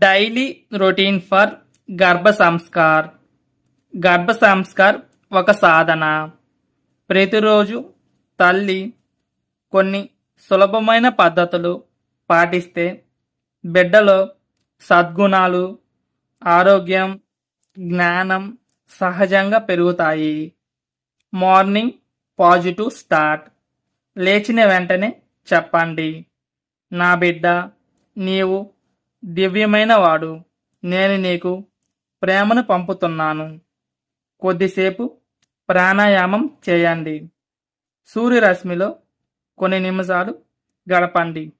Daily routine for గర్భ సంస్కార్ గర్భ సంస్కార్ ఒక సాధన. ప్రతిరోజు తల్లి కొన్ని సులభమైన పద్ధతులు పాటిస్తే బిడ్డలో సద్గుణాలు ఆరోగ్యం జ్ఞానం సహజంగా పెరుగుతాయి. Morning positive start. లేచిన వెంటనే చెప్పండి నా బిడ్డ నీవు దివ్యమైన వాడు. నేను నీకు ప్రేమను పంపుతున్నాను. కొద్దిసేపు ప్రాణాయామం చేయండి. సూర్యరశ్మిలో కొన్ని నిమిషాలు గడపండి.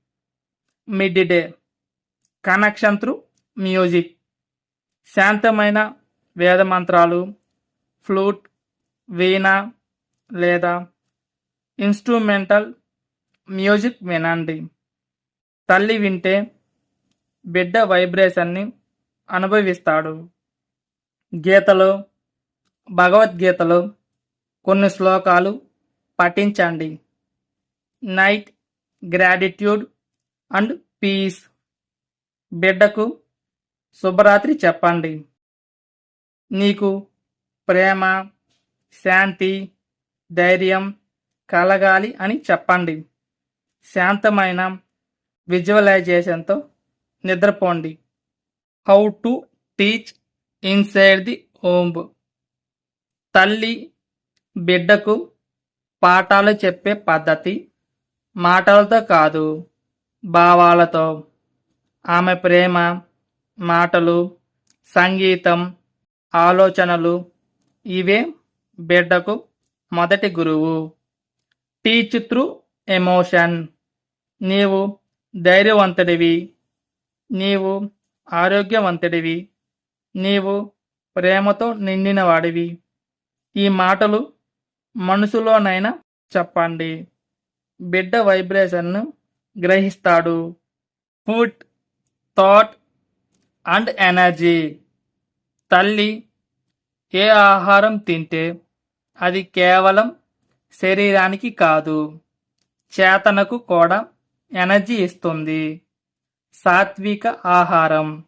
Mid day connection through music. శాంతమైన వేదమంత్రాలు. ఫ్లూట్ వీణ లేదా ఇన్స్ట్రుమెంటల్ మ్యూజిక్ వినండి. తల్లి వింటే బిడ్డ వైబ్రేషన్ని అనుభవిస్తాడు. గీతలో భగవద్గీతలో కొన్ని శ్లోకాలు పఠించండి. Night gratitude and peace. బిడ్డకు శుభరాత్రి చెప్పండి. నీకు ప్రేమ శాంతి ధైర్యం కలగాలి అని చెప్పండి. శాంతమైన విజువలైజేషన్తో నిద్రపోండి. How to teach inside the home తల్లి బిడ్డకు పాఠాలు చెప్పే పద్ధతి మాటలతో కాదు భావాలతో. ఆమె ప్రేమ మాటలు సంగీతం ఆలోచనలు ఇవే బిడ్డకు మొదటి గురువు. టీచ్ త్రూ ఎమోషన్ నీవు ధైర్యవంతుడివి. నీవు ఆరోగ్యవంతుడివి. నీవు ప్రేమతో నిండినవాడివి. ఈ మాటలు మనసులోనైనా చెప్పండి. బిడ్డ వైబ్రేషన్ను గ్రహిస్తాడు. Food thought and energy. తల్లి ఏ ఆహారం తింటే అది కేవలం శరీరానికి కాదు చేతనకు కూడా ఎనర్జీ ఇస్తుంది. సాత్విక ఆహారం.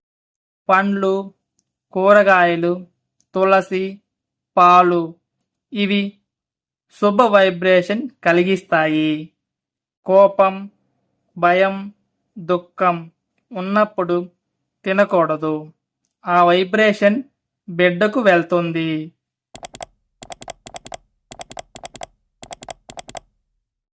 పండ్లు కూరగాయలు తులసి పాలు ఇవి శుభ వైబ్రేషన్ కలిగిస్తాయి. కోపం భయం దుఃఖం ఉన్నప్పుడు తినకూడదు. ఆ వైబ్రేషన్ బిడ్డకు వెళ్తుంది.